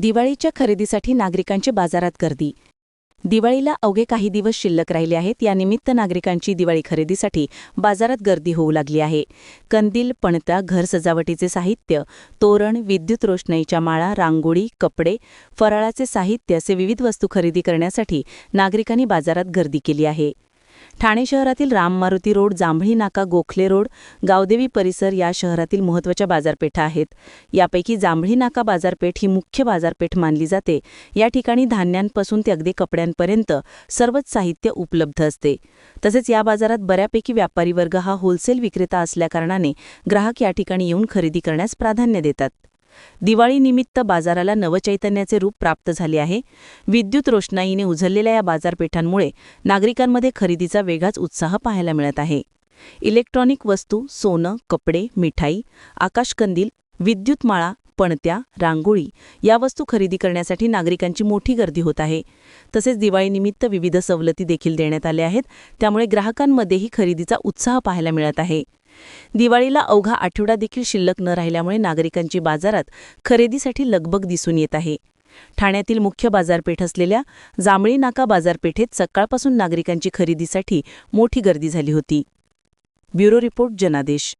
दिवाळीच्या खरेदीसाठी नागरिकांची बाजारात गर्दी. दिवाळीला अवघे काही दिवस शिल्लक राहिले आहेत. यानिमित्त नागरिकांची दिवाळी खरेदीसाठी बाजारात गर्दी होऊ लागली आहे. कंदील पणत्या घर सजावटीचे साहित्य तोरण विद्युत रोषणाईच्या माळा रांगोळी कपडे फराळाचे साहित्य असे विविध वस्तू खरेदी करण्यासाठी नागरिकांनी बाजारात गर्दी केली आहे. ठाणे शहरातील राम मारुती रोड जांभळी नाका गोखले रोड गावदेवी परिसर या शहरातील महत्त्वाच्या बाजारपेठा आहेत. यापैकी जांभळी नाका बाजारपेठ ही मुख्य बाजारपेठ मानली जाते. या ठिकाणी धान्यांपासून ते अगदी कपड्यांपर्यंत सर्वच साहित्य उपलब्ध असते. तसेच या बाजारात बऱ्यापैकी व्यापारी वर्ग हा होलसेल विक्रेता असल्याकारणाने ग्राहक या ठिकाणी येऊन खरेदी करण्यास प्राधान्य देतात. दिवाळीनिमित्त बाजाराला नवचैतन्याचे रूप प्राप्त झाले आहे. विद्युत रोषणाईने उझललेल्या या बाजारपेठांमुळे नागरिकांमध्ये खरेदीचा वेगळाच उत्साह पाहायला मिळत आहे. इलेक्ट्रॉनिक वस्तू सोनं कपडे मिठाई आकाशकंदील विद्युत माळा पणत्या रांगोळी या वस्तू खरेदी करण्यासाठी नागरिकांची मोठी गर्दी होत आहे. तसेच दिवाळीनिमित्त विविध सवलती देखील देण्यात आल्या आहेत. त्यामुळे ग्राहकांमध्येही खरेदीचा उत्साह पाहायला मिळत आहे. दिवाळीला अवघा आठवडा देखील शिल्लक न राहिल्यामुळे नागरिकांची बाजारात खरेदीसाठी लगबग दिसून येत आहे. ठाण्यातील मुख्य बाजारपेठ असलेल्या जांभळी नाका बाजारपेठेत सकाळपासून नागरिकांची खरेदीसाठी मोठी गर्दी झाली होती. ब्युरो रिपोर्ट जनादेश.